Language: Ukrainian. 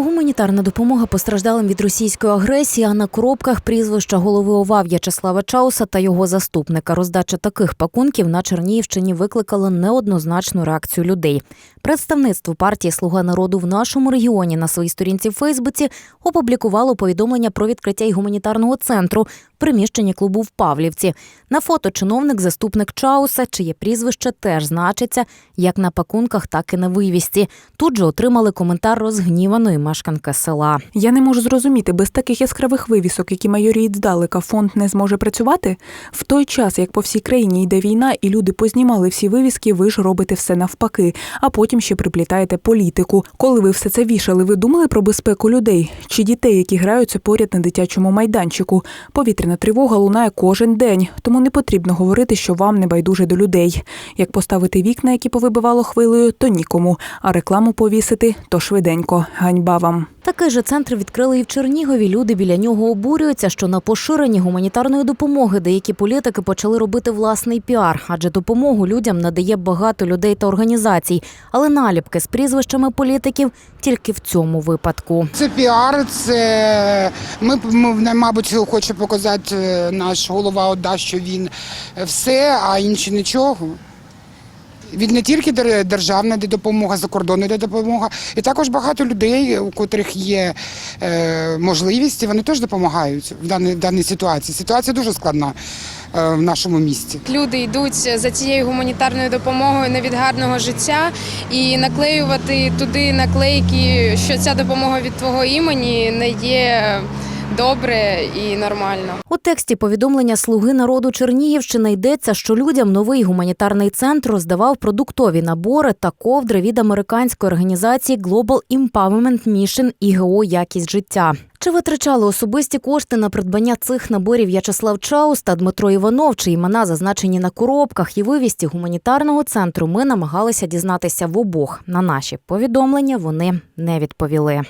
Гуманітарна допомога постраждалим від російської агресії, а на коробках прізвища голови ОВА В'ячеслава Чауса та його заступника. Роздача таких пакунків на Чернігівщині викликала неоднозначну реакцію людей. Представництво партії Слуга народу в нашому регіоні на своїй сторінці в Фейсбуці опублікувало повідомлення про відкриття й гуманітарного центру приміщенні клубу в Павлівці. На фото чиновник, заступник Чауса, чиє прізвище теж значиться як на пакунках, так і на вивісті. Тут же отримали коментар розгніваної мешканки села. Я не можу зрозуміти, без таких яскравих вивісок, які майоріють здалека, фонд не зможе працювати. В той час, як по всій країні йде війна, і люди познімали всі вивіски, ви ж робите все навпаки, а потім ще приплітаєте політику. Коли ви все це вішали, ви думали про безпеку людей чи дітей, які граються поряд на дитячому майданчику? Повітряна тривога лунає кожен день, тому не потрібно говорити, що вам не байдуже до людей. Як поставити вікна, які повибивало хвилею, то нікому, а рекламу повісити то швиденько. Ганьба вам. Такий же центр відкрили і в Чернігові. Люди біля нього обурюються, що на поширенні гуманітарної допомоги деякі політики почали робити власний піар, адже допомогу людям надає багато людей та організацій. Але наліпки з прізвищами політиків тільки в цьому випадку. Це піар, це ми, ми мабуть, хоче показати е, наш голова ОДА, що він все, а інші нічого. Він не тільки державна допомога, закордонна допомога, і також багато людей, у котрих є е, можливість, вони теж допомагають в даній, в даній ситуації. Ситуація дуже складна е, в нашому місті. Люди йдуть за цією гуманітарною допомогою не від гарного життя і наклеювати туди наклейки, що ця допомога від твого імені не є добре і нормально. У тексті повідомлення Слуги народу Чернігівщини йдеться, що людям новий гуманітарний центр роздавав продуктові набори та ковдри від американської організації Global Empowerment Mission ІГО Якість життя. Чи витрачали особисті кошти на придбання цих наборів В'ячеслав Чаус та Дмитро Іванов, чи імена зазначені на коробках і вивісті гуманітарного центру? Ми намагалися дізнатися в обох. На наші повідомлення вони не відповіли.